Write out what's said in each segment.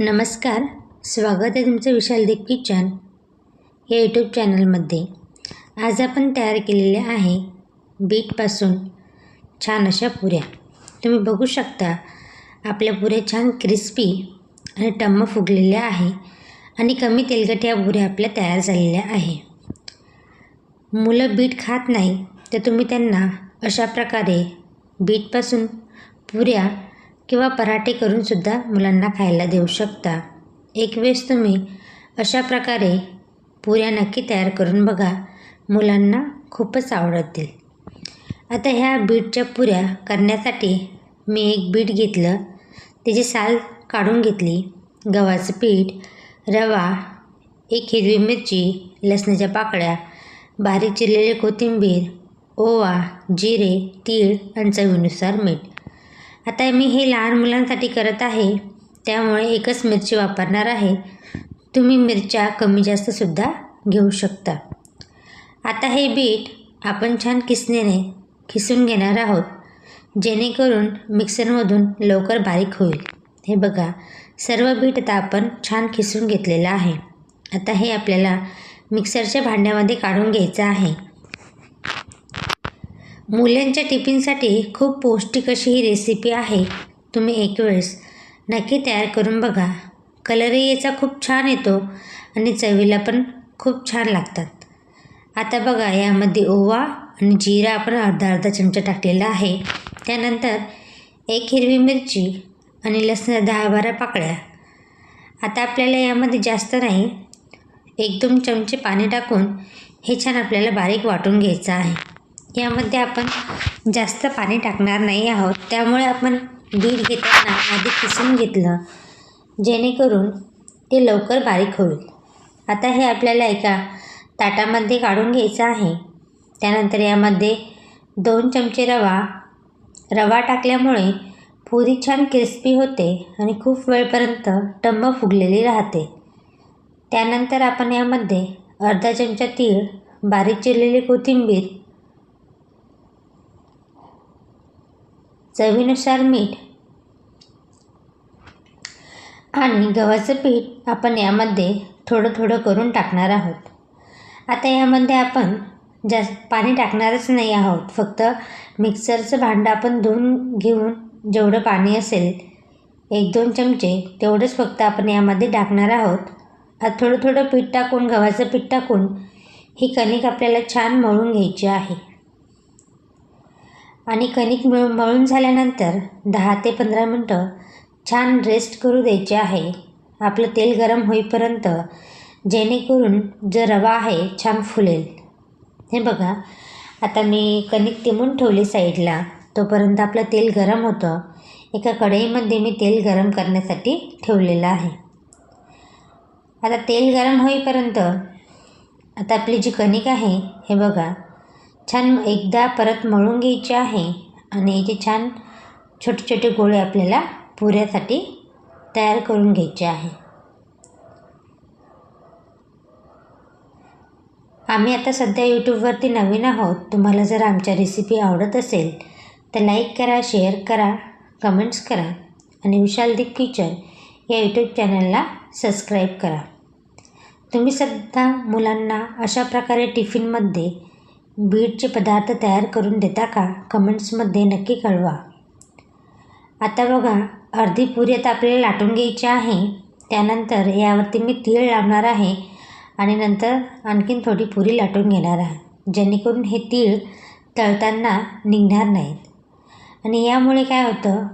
नमस्कार. स्वागत आहे तुमचं विशाल देव किचन या यूट्यूब चॅनलमध्ये आज आपण तयार केलेले आहे बीटपासून छान अशा पुऱ्या. तुम्ही बघू शकता आपल्या पुऱ्या छान क्रिस्पी आणि टम्म फुगलेल्या आहे आणि कमी तेलकट या पुऱ्या आपल्या तयार झालेल्या आहे. मुलं बीट खात नाही तर तुम्ही त्यांना अशा प्रकारे बीटपासून पुऱ्या किंवा पराठे करूनसुद्धा मुलांना खायला देऊ शकता. एक वेळेस तुम्ही अशा प्रकारे पुऱ्या नक्की तयार करून बघा. मुलांना खूपच आवडतील. आता ह्या बीटच्या पुऱ्या करण्यासाठी मी एक बीट घेतलं. त्याची साल काढून घेतली. गव्हाचं पीठ रवा एक हिरवी मिरची लसणाच्या पाकळ्या बारीक चिरलेले कोथिंबीर ओवा जिरे तीळ आणि चवीनुसार मीठ. आता मी हे लहान मुलांसाठी करत आहे त्यामुळे एकच मिरची वापरणार आहे. तुम्ही मिरच्या कमी जास्तसुद्धा घेऊ शकता. आता हे बीट आपण छान किसनेने खिसून घेणार आहोत जेणेकरून मिक्सरमधून लवकर बारीक होईल. हे बघा सर्व बीट आता आपण छान खिसून घेतलेलं आहे. आता हे आपल्याला मिक्सरच्या भांड्यामध्ये काढून घ्यायचं आहे. मुलांच्या टिफिनसाठी खूप पौष्टिक अशी ही रेसिपी आहे. तुम्ही एक वेळेस नक्की तयार करून बघा. कलरही याचा खूप छान येतो आणि चवीला पण खूप छान लागतात. आता बघा यामध्ये ओवा आणि जिरा आपण अर्धा अर्धा चमचा टाकलेला आहे. त्यानंतर एक हिरवी मिरची आणि लसण दहा बारा पाकळ्या. आता आपल्याला यामध्ये जास्त नाही एक दोन चमचे पाणी टाकून हे छान आपल्याला बारीक वाटून घ्यायचं आहे. यामध्ये आपण जास्त पाणी टाकणार नाही आहोत. त्यामुळे आपण बीट घेताना आधी किसून घेतलं जेणेकरून ते लवकर बारीक होईल. आता हे आपल्याला एका ताटामध्ये काढून घ्यायचं आहे. त्यानंतर यामध्ये दोन चमचे रवा. रवा टाकल्यामुळे पुरी छान क्रिस्पी होते आणि खूप वेळपर्यंत टम्म फुगलेली राहते. त्यानंतर आपण यामध्ये अर्धा चमचा तीळ बारीक चिरलेली कोथिंबीर चवीनुसार मीठ आणि गव्हाचं पीठ आपण यामध्ये थोडं थोडं करून टाकणार आहोत. आता यामध्ये आपण जास्त पाणी टाकणारच नाही आहोत. फक्त मिक्सरचं भांडं आपण धुवून घेऊन जेवढं पाणी असेल एक दोन चमचे तेवढंच फक्त आपण यामध्ये टाकणार आहोत. आता थोडं थोडं पीठ टाकून गव्हाचं पीठ टाकून ही कणिक आपल्याला छान मळून घ्यायची आहे. आणि कणिक मिळ मळून झाल्यानंतर दहा ते पंधरा मिनटं छान रेस्ट करू द्यायचे आहे. आपलं तेल गरम होईपर्यंत जेणेकरून जो रवा आहे छान फुलेल. हे बघा आता मी कणिक तिमून ठेवली साईडला. तोपर्यंत आपलं तेल गरम होतं. एका कढईमध्ये मी तेल गरम करण्यासाठी ठेवलेलं आहे. आता तेल गरम होईपर्यंत आता आपली जी कणिक आहे हे बघा छान एकदा परत मळून घ्यायचे आहे आणि याचे छान छोटे छोटे गोळे आपल्याला पुऱ्यासाठी तयार करून घ्यायचे आहे. आम्ही आता सध्या यूट्यूबवरती नवीन आहोत. तुम्हाला जर आमच्या रेसिपी आवडत असेल तर लाईक करा शेअर करा कमेंट्स करा आणि विशाल दिक किचन या यूट्यूब चॅनलला सबस्क्राईब करा. तुम्ही सध्या मुलांना अशा प्रकारे टिफिनमध्ये बीटचे पदार्थ तयार करून देता का? कमेंट्समध्ये नक्की कळवा. आता बघा अर्धी पुरी आता आपल्याला लाटून घ्यायची आहे. त्यानंतर यावरती मी तीळ लावणार आहे आणि नंतर आणखीन थोडी पुरी लाटून घेणार आहे जेणेकरून हे तीळ तळताना निघणार नाहीत. आणि यामुळे काय होतं?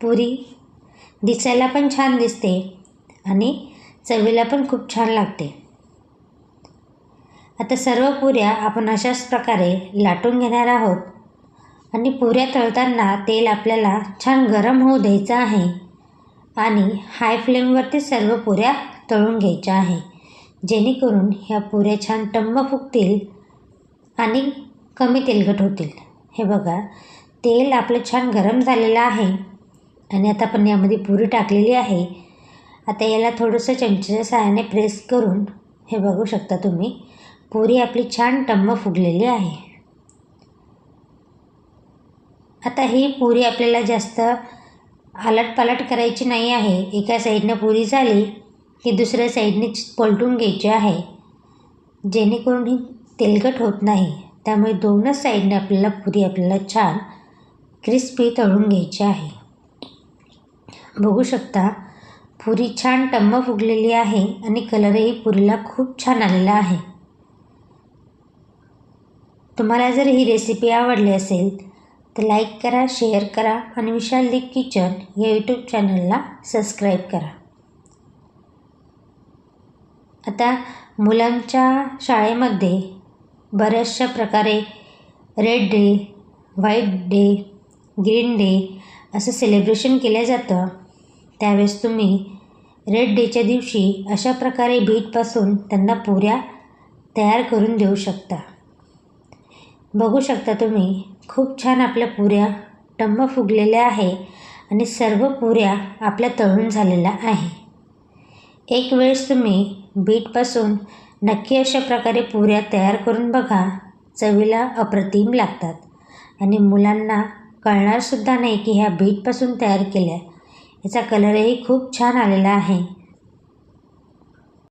पुरी दिसायला पण छान दिसते आणि चवीला पण खूप छान लागते. आता सर्व पुऱ्या आपण अशाच प्रकारे लाटून घेणार आहोत. आणि पुऱ्या तळताना तेल आपल्याला छान गरम होऊ द्यायचं आहे. आणि हाय फ्लेमवरती सर्व पुऱ्या तळून घ्यायच्या आहे. जेणेकरून ह्या पुऱ्या छान टंब फुगतील आणि कमी तेलकट होतील. हे बघा तेल आपलं छान गरम झालेलं आहे. आणि आता आपण यामध्ये पुरी टाकलेली आहे. आता याला थोडंसं चमच्याच्या सहाय्याने प्रेस करून हे बघू शकता तुम्ही पुरी आपली छान टम्म फुगलेली आहे. आता ही पुरी आपल्याला जास्त आलटपालट करायची नाही आहे. एका साईडनं पुरी झाली की दुसऱ्या साईडने पलटून घ्यायची आहे. जेणेकरून ही तेलकट होत नाही. त्यामुळे दोनच साईडने आपल्याला पुरी आपल्याला छान क्रिस्पी तळून घ्यायची आहे. बघू शकता पुरी छान टम्म फुगलेली आहे आणि कलरही पुरीला खूप छान आलेला आहे. तुम्हाला जर ही रेसिपी आवडली असेल तर लाईक करा शेअर करा आणि विशाल दीप किचन या यूट्यूब चॅनलला सबस्क्राईब करा. आता मुलांच्या शाळेमध्ये बऱ्याचशा प्रकारे red day white day green day असं सेलिब्रेशन केलं जातं. त्यावेळेस तुम्ही रेड डेच्या दिवशी अशा प्रकारे बीटपासून त्यांना पुऱ्या तयार करून देऊ शकता. बघू शकता तुम्ही खूप छान आपल्या पुऱ्या टम्म फुगलेल्या आहे आणि सर्व पुऱ्या आपल्या तळून झालेल्या आहे. एक वेळेस तुम्ही बीटपासून नक्की अशा प्रकारे पुऱ्या तयार करून बघा चवीला अप्रतिम लागतात. आणि मुलांना कळणारसुद्धा नाही की ह्या बीटपासून तयार केल्या. याचा कलरही खूप छान आलेला आहे.